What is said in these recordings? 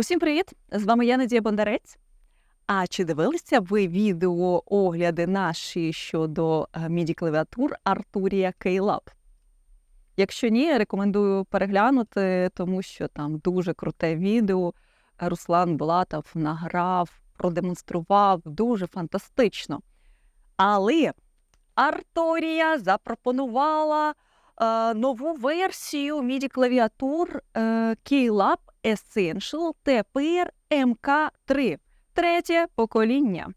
Усім привіт! З вами я Надія Бондарець. А чи дивилися ви відео огляди наші щодо міді клавіатур Arturia K-Lab? Якщо ні, рекомендую переглянути, тому що там дуже круте відео. Руслан Булатов награв, продемонстрував дуже фантастично. Але Arturia запропонувала е, нову версію MIDI клавіатур е, Keylab Essential тепер МК3, третє покоління.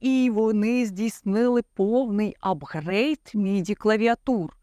І вони здійснили повний апгрейд MIDI клавіатур.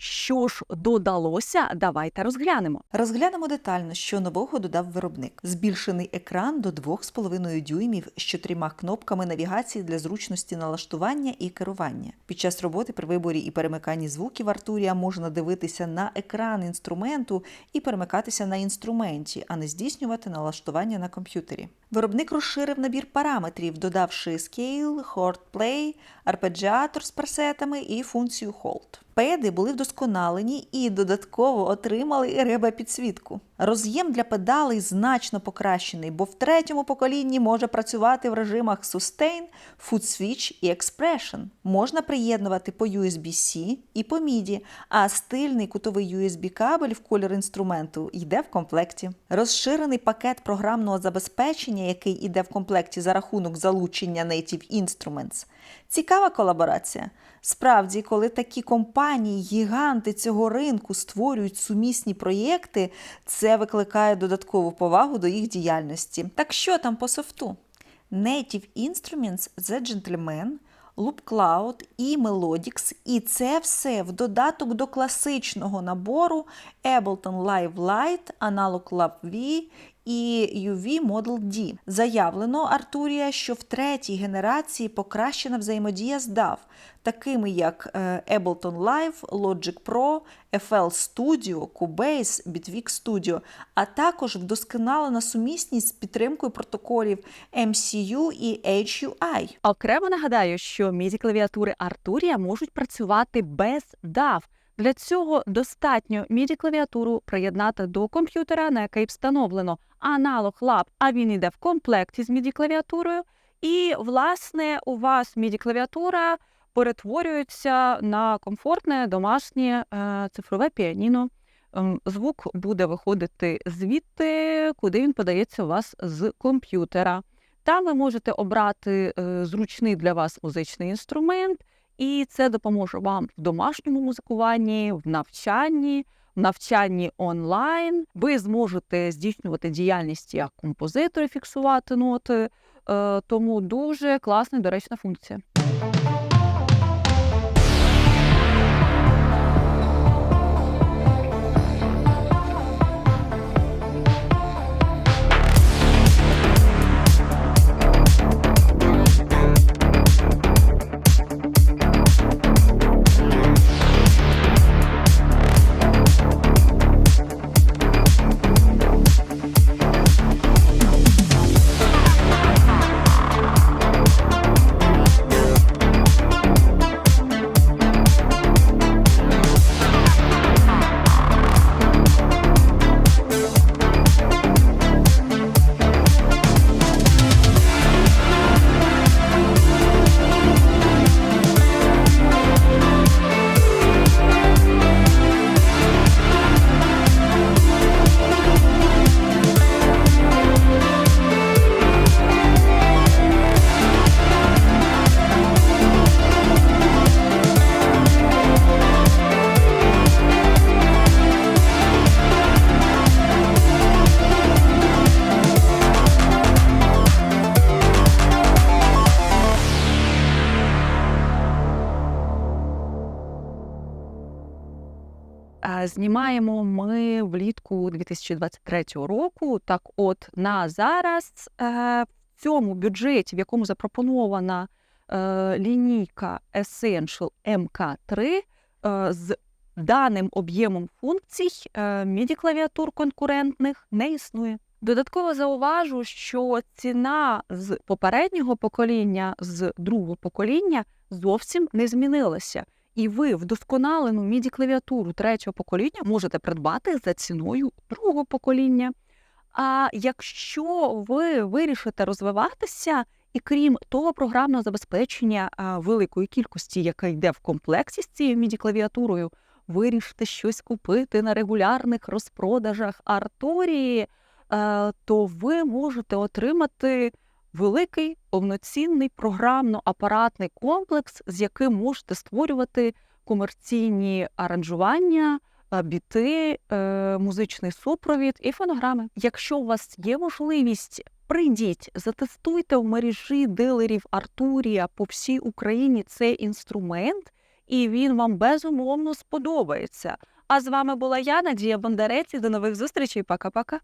Що ж додалося, давайте розглянемо. Розглянемо детально, що нового додав виробник. Збільшений екран до 2,5 дюймів з чотирма кнопками навігації для зручності налаштування і керування. Під час роботи при виборі і перемиканні звуків Артурія можна дивитися на екран інструменту і перемикатися на інструменті, а не здійснювати налаштування на комп'ютері. Виробник розширив набір параметрів, додавши Scale, Chord Play, арпеджіатор з парсетами і функцію Hold. Педи були вдосконалені і додатково отримали реба підсвітку. Роз'єм для педалей значно покращений, бо в третьому поколінні може працювати в режимах Sustain, Foot Switch і Expression. Можна приєднувати по USB-C і по MIDI, а стильний кутовий USB-кабель в колір інструменту йде в комплекті. Розширений пакет програмного забезпечення, який йде в комплекті за рахунок залучення Native Instruments. Цікава колаборація. Справді, коли такі компанії, гіганти цього ринку створюють сумісні проєкти, це викликає додаткову повагу до їх діяльності. Так що там по софту? Native Instruments The Gentleman, Loop Cloud і Melodix. І це все в додаток до класичного набору Ableton Live Lite, Analog Lab V і UV Model D. Заявлено Артурія, що в третій генерації покращена взаємодія з DAW, такими як Ableton Live, Logic Pro, FL Studio, Cubase, Bitwig Studio, а також вдосконалена сумісність з підтримкою протоколів MCU і HUI. Окремо нагадаю, що міді клавіатури Arturia можуть працювати без DAW. Для цього достатньо міді клавіатуру приєднати до комп'ютера, на який встановлено аналог лаб, а він йде в комплекті з міді клавіатурою. І, власне, у вас міді клавіатура перетворюється на комфортне домашнє е, цифрове піаніно. Ем, звук буде виходити звідти, куди він подається у вас з комп'ютера. Там ви можете обрати е, зручний для вас музичний інструмент, і це допоможе вам в домашньому музикуванні, в навчанні, в навчанні онлайн. Ви зможете здійснювати діяльність як композитори, фіксувати ноти. Е, тому дуже класна і доречна функція. Знімаємо ми влітку 2023 року. Так, от на зараз е, в цьому бюджеті, в якому запропонована е, лінійка Essential MK3 е, з даним об'ємом функцій, MIDI клавіатур конкурентних не існує. Додатково зауважу, що ціна з попереднього покоління, з другого покоління зовсім не змінилася. І ви вдосконалену міді клавіатуру третього покоління можете придбати за ціною другого покоління. А якщо ви вирішите розвиватися, і крім того програмного забезпечення великої кількості, яка йде в комплексі з цією міді-клавіатурою, вирішите щось купити на регулярних розпродажах Арторії, то ви можете отримати великий повноцінний програмно-апаратний комплекс, з яким можете створювати комерційні аранжування, е, біти, е, музичний супровід і фонограми. Якщо у вас є можливість, прийдіть, затестуйте в мережі дилерів Артурія по всій Україні цей інструмент, і він вам безумовно сподобається. А з вами була я, Надія Бондарець. До нових зустрічей. Пока-пока.